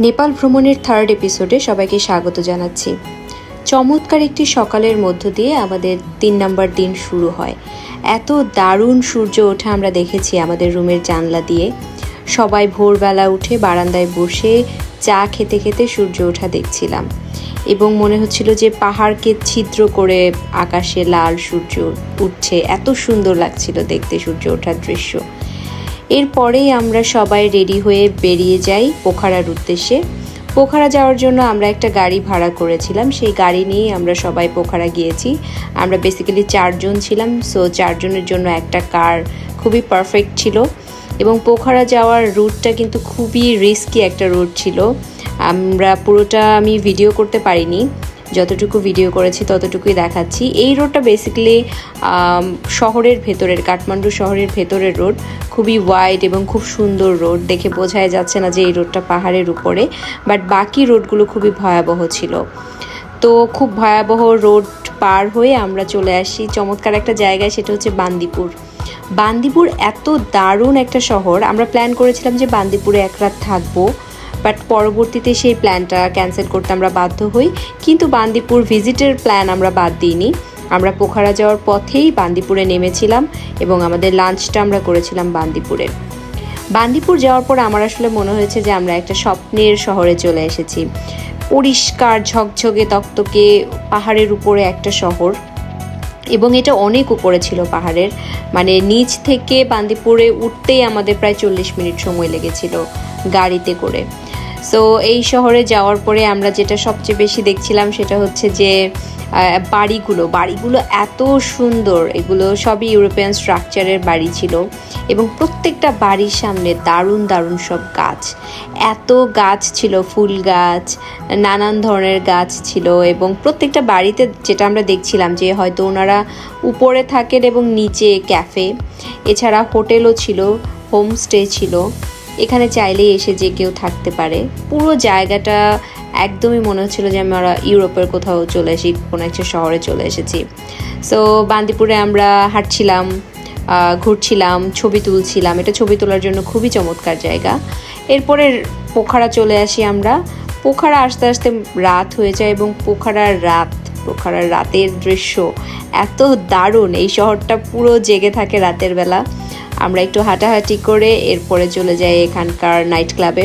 নেপাল ভ্রমণের থার্ড এপিসোডে সবাইকে স্বাগত জানাচ্ছি। চমৎকার একটি সকালের মধ্য দিয়ে আমাদের তিন নম্বর দিন শুরু হয়। এত দারুণ সূর্য ওঠা আমরা দেখেছি আমাদের রুমের জানলা দিয়ে। সবাই ভোরবেলা উঠে বারান্দায় বসে চা খেতে খেতে সূর্য ওঠা দেখছিলাম। এবং মনে হচ্ছিল যে পাহাড়কে ছিদ্র করে আকাশে লাল সূর্য উঠছে। এত সুন্দর লাগছিল দেখতে সূর্য ওঠার দৃশ্য। এরপরেই আমরা সবাই রেডি হয়ে বেরিয়ে যাই পোখারার উদ্দেশ্যে। পোখারা যাওয়ার জন্য আমরা একটা গাড়ি ভাড়া করেছিলাম। সেই গাড়ি নিয়ে আমরা সবাই পোখারা গিয়েছি। আমরা বেসিক্যালি চারজন ছিলাম সো চারজনের জন্য একটা কার খুবই পারফেক্ট ছিল। এবং পোখারা যাওয়ার রুটটা কিন্তু খুবই রিস্কি একটা রুট ছিল। আমরা পুরোটা আমি ভিডিও করতে পারিনি। যতটুকু ভিডিও করেছি, ততটুকুই দেখাচ্ছি। এই রোডটা বেসিক্যালি শহরের ভেতরের, কাঠমান্ডু শহরের ভেতরের রোড খুবই ওয়াইড এবং খুব সুন্দর রোড দেখে বোঝাই যাচ্ছে না যে এই রোডটা পাহাড়ের উপরে বাট বাকি রোডগুলো খুবই ভয়াবহ ছিল। তো খুব ভয়াবহ রোড পার হয়ে আমরা চলে আসি। চমৎকার একটা জায়গায় সেটা হচ্ছে বান্দিপুর। বান্দিপুর এত দারুণ একটা শহর। আমরা প্ল্যান করেছিলাম যে বান্দিপুরে এক রাত থাকব। বাট পরবর্তীতে সেই প্ল্যানটা ক্যান্সেল করতে আমরা বাধ্য হই। কিন্তু বান্দিপুর ভিজিটের প্ল্যান আমরা বাদ দিইনি। আমরা পোখারা যাওয়ার পথেই বান্দিপুরে নেমেছিলাম এবং আমাদের লাঞ্চটা আমরা করেছিলাম বান্দিপুরে। বান্দিপুর যাওয়ার পর আমার আসলে মনে হয়েছে যে আমরা একটা স্বপ্নের শহরে চলে এসেছি। পরিষ্কার ঝকঝকে তক্তকে পাহাড়ের উপরে একটা শহর। এবং এটা অনেক উপরে ছিল পাহাড়ের। মানে নিচ থেকে বান্দিপুরে উঠতেই আমাদের প্রায় চল্লিশ মিনিট সময় লেগেছিল গাড়িতে করে। সো এই শহরে যাওয়ার পরে আমরা যেটা সবচেয়ে বেশি দেখছিলাম সেটা হচ্ছে যে বাড়িগুলো বাড়িগুলো এত সুন্দর। এগুলো সবই ইউরোপিয়ান স্ট্রাকচারের বাড়ি ছিল এবং প্রত্যেকটা বাড়ির সামনে দারুণ দারুণ সব গাছ। এত গাছ ছিল, ফুল গাছ, নানান ধরনের গাছ ছিল এবং প্রত্যেকটা বাড়িতে যেটা আমরা দেখছিলাম যে, হয়তো ওনারা উপরে থাকেন এবং নিচে ক্যাফে। এছাড়া হোটেলও ছিল, হোমস্টে ছিল। এখানে চাইলেই এসে যে কেউ থাকতে পারে। পুরো জায়গাটা একদমই মনে হচ্ছিল যে আমরা ইউরোপের কোথাও চলে এসেছি, কোনো একটা শহরে চলে এসেছি। সো বান্দিপুরে আমরা হাঁটছিলাম ঘুরছিলাম, ছবি তুলছিলাম। এটা ছবি তোলার জন্য খুবই চমৎকার জায়গা। এরপরে পোখারা চলে আসি আমরা। পোখারা আস্তে আস্তে রাত হয়ে যায় এবং পোখারার রাত, পোখারার রাতের দৃশ্য এত দারুণ। এই শহরটা পুরো জেগে থাকে রাতের বেলা। আমরা একটু হাঁটাহাঁটি করে এরপরে চলে যাই এখানকার নাইট ক্লাবে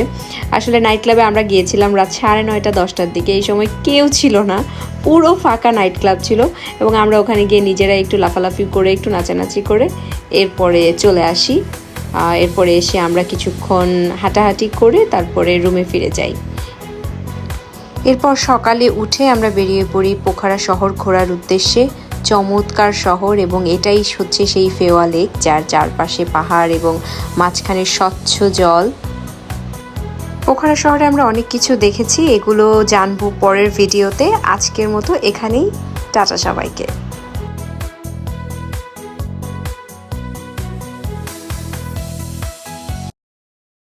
আসলে নাইট ক্লাবে আমরা গিয়েছিলাম রাত সাড়ে নয়টা, দশটার দিকে। এই সময় কেউ ছিল না, পুরো ফাঁকা নাইট ক্লাব ছিল এবং আমরা ওখানে গিয়ে নিজেরা একটু লাফালাফি করে, একটু নাচানাচি করে এরপরে চলে আসি। এরপরে এসে আমরা কিছুক্ষণ হাঁটাহাঁটি করে তারপরে রুমে ফিরে যাই। এরপর সকালে উঠে আমরা বেরিয়ে পড়ি পোখারা শহর ঘোরার উদ্দেশ্যে। চমৎকার শহর এবং এটাই হচ্ছে সেই ফেওয়া লেক, যার চারপাশে পাহাড় এবং মাঝখানে স্বচ্ছ জল। পোখরা শহরে আমরা অনেক কিছু দেখেছি, এগুলো জানব পরের ভিডিওতে। আজকের মতো এখানেই। টাটা সবাইকে।